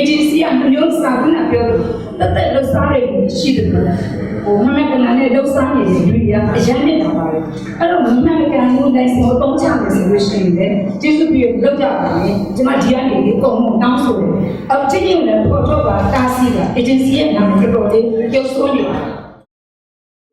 agency ကမမျိုးစားဘူးနာပြောလို့တက်တက်လှစားတွေရှိတယ်လို့ဟိုမမကနာနဲ့လှစားနေတဲ့လူတွေကအရန်နေတာပါလေအဲ့တော့မမကနာမျိုးတိုင်းဆိုတော့ချမယ်ဆိုလို့ရှိရင်လေကျေးဇူးပြုလောက်ကြပါလေဒီမှာဒီကနေဒီကုံတောင်းဆိုတယ်အော်ချင်းချင်းလည်းပေါ်တော့ပါတားစီးတာ agency ရဲ့နာမည်တော်တော်လေးရုပ်ဆိုးနေတာ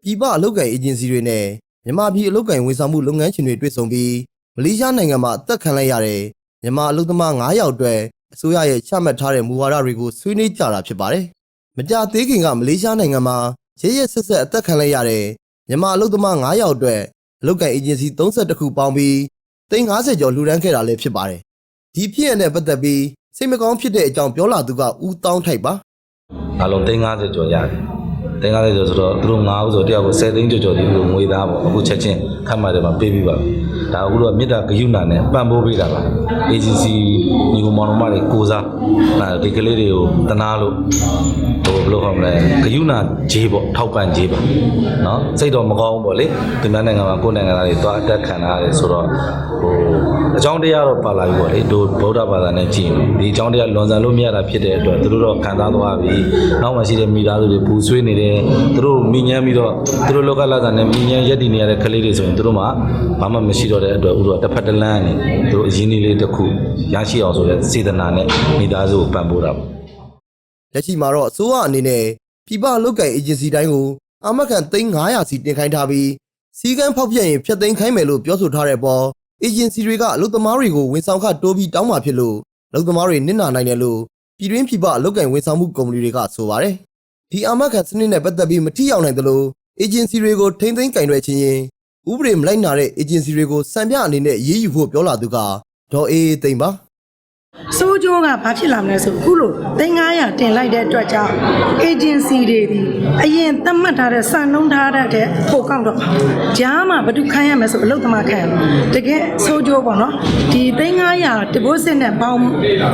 ပြည်ပအလုပ်ကိုင်အေဂျင်စီတွေနဲ့မြန်မာပြည်အလုပ်ကိုင်ဝန်ဆောင်မှုလုပ်ငန်းရှင်တွေတွေ့ဆုံပြီးမလေးရှားနိုင်ငံမှာအသက်ခံလိုက်ရတဲ့မြန်မာအလုပ်သမား9ယောက်အတွက် အစိုးရရဲ့ချမှတ်ထားတဲ့မူဝါဒတွေကိုဆွေးနွေးကြတာဖြစ်ပါတယ်။မကြာသေးခင်ကမလေးရှားနိုင်ငံမှာရရဆက်ဆက်အသက်ခံလိုက်ရတဲ့မြန်မာအလုပ်သမား9ယောက်အတွက်အလုပ်ကိုင်အေဂျင်စီ32ခုပေါင်းပြီး350ကျော်လှူဒန်းခဲ့တာလည်းဖြစ်ပါတယ်။ဒီဖြစ်ရတဲ့ပတ်သက်ပြီးစိတ်မကောင်းဖြစ်တဲ့အကြောင်းပြောလာသူကဦးတောင်းထိုက်ပါအလုံး350ကျော်ရတယ်350ကျော်ဆိုတော့သူတို့9ဦးဆိုတယောက်ကို10သိန်းကျော်ကျော်ဒီလိုငွေသားပေါ့အခုချက်ချင်းခတ်မှတယ်မှာပေးပြီးပါပြီ ဒါအခုတော့မေတ္တာဂရုဏာနဲ့ပံ့ပိုးပေးတာပါ agency ညီကောင်မောင်နှမတွေကိုစားဒါဒီကလေးတွေကိုတနာလို့ဟို ဘယ်လိုခေါ်မလဲဂရုဏာဂျေးပေါ့ထောက်ပံ့ဂျေးပေါ့နော်စိတ်တော့မကောင်းဘူးပေါ့လေဒီမြန်မာနိုင်ငံမှာကိုယ်နိုင်ငံသားတွေသွားအတက်ခံရတယ်ဆိုတော့ဟိုအကြောင်းတရားတော့ပါလာပြီပေါ့လေတို့ဗုဒ္ဓဘာသာနဲ့ကြည့်ရင်ဒီအကြောင်းတရားလွန်ဆန်လို့မရတာဖြစ်တဲ့အတွက်သူတို့တော့ခံစားသွားပြီနောက်မှရှိတဲ့မိသားစုတွေပူဆွေးနေတယ်သူတို့မိညမ်းပြီးတော့သူတို့လောကလတ်တာနဲ့မိညမ်းရက်တည်နေရတဲ့ကလေးတွေဆိုရင်သူတို့မှဘာမှမရှိတော့တဲ့အတွက်ဥတော့တစ်ဖက်တစ်လမ်းနဲ့သူတို့အရင်းအနှီးလေးတစ်ခုရရှိအောင်ဆိုတဲ့စေတနာနဲ့မိသားစုကိုပံ့ပိုးတာပေါ့ လက်ရှိမှာတော့အစိုးရအနေနဲ့ပြည်ပလုတ်ကိုင်အေဂျင်စီတိုင်းကိုအာမခံ3900စီတင်ခိုင်းထားပြီးစီကန်းဖောက်ပြက်ရင်ဖျက်သိမ်းခိုင်းမယ်လို့ပြောဆိုထားတဲ့ပေါ်အေဂျင်စီတွေကအလုပ်သမားတွေကိုဝန်ဆောင်ခတိုးပြီးတောင်းမှာဖြစ်လို့အလုပ်သမားတွေနစ်နာနိုင်တယ်လို့ပြည်တွင်းပြည်ပအလုပ်ကိုင်ဝန်ဆောင်မှုကုမ္ပဏီတွေကဆိုပါတယ်ဒီအာမခံစနစ်နဲ့ပတ်သက်ပြီးမထီရောက်နိုင်သလိုအေဂျင်စီတွေကိုထိမ့်သိမ်းကင်ရွယ်ခြင်းရင်ဥပဒေမလိုက်နာတဲ့အေဂျင်စီတွေကိုစံပြအနေနဲ့ရေးယူဖို့ပြောလာသူကဒေါ်အေးအေးသိမ့်ပါစိုးကျိုးကဘာဖြစ်လာမလဲဆိုခုလို3900တင်လိုက်တဲ့အတွက်ကြောင့် agency တွေဒီအရင်သတ်မှတ်ထားတဲ့စံနှုန်းထားတဲ့ပိုကောက်တော့ကြားမှာဘာလို့ခိုင်းရမလဲဆိုအလုပ်သမားခိုင်းရမယ်တကယ်စိုးကျိုးပေါ့နော်ဒီ3900 deposit နဲ့ပေါင်း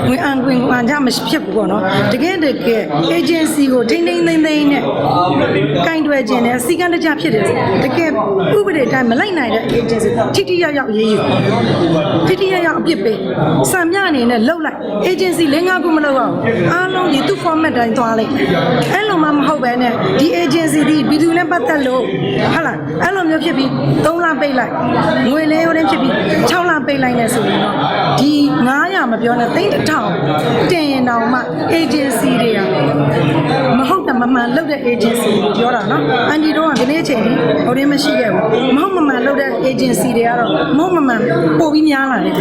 ဝင်အန်ဝင်အန်ကြမရှိဖြစ်ဘူးပေါ့နော်တကယ်တကယ် agency ကိုထိမ့်ထိမ့်သိမ့်သိမ့်နဲ့ကင်တွယ်ခြင်းနဲ့စီကံတကြဖြစ်တယ်တကယ်ဥပဒေတိုင်းမလိုက်နိုင်တဲ့ agency ထိထိရောက်ရောက်ရေးယူထိထိရောက်ရောက်အပြစ်ပေးစံပြအနေနဲ့လှုပ်လိုက် agency ၄၅ခုမလုပ်အောင်အားလုံးဒီသူ format တိုင်းသွားလိုက်အဲ့လိုမှမဟုတ်ပဲနဲ့ဒီ agency ဒီဘီသူနဲ့ပတ်သက်လို့ဟုတ်လားအဲ့လိုမျိုးဖြစ်ပြီး3လပိတ်လိုက်ငွေလဲရိုးတဲ့ဖြစ်ပြီး6လပိတ်လိုက်နေဆိုရင်တော့ဒီ900မပြောနဲ့3000တင်ရင်တောင်မှ agency တွေကမဟုတ်တာမမှန်လုပ်တဲ့ agency ကိုပြောတာနော်အန်ဒီတို့ကဒီနေ့အချိန်ကြီးဟိုရင်းမရှိခဲ့ဘူးမဟုတ်မမှန်လုပ်တဲ့ agency တွေကတော့မဟုတ်မမှန်ပို့ပြီးများလာတယ်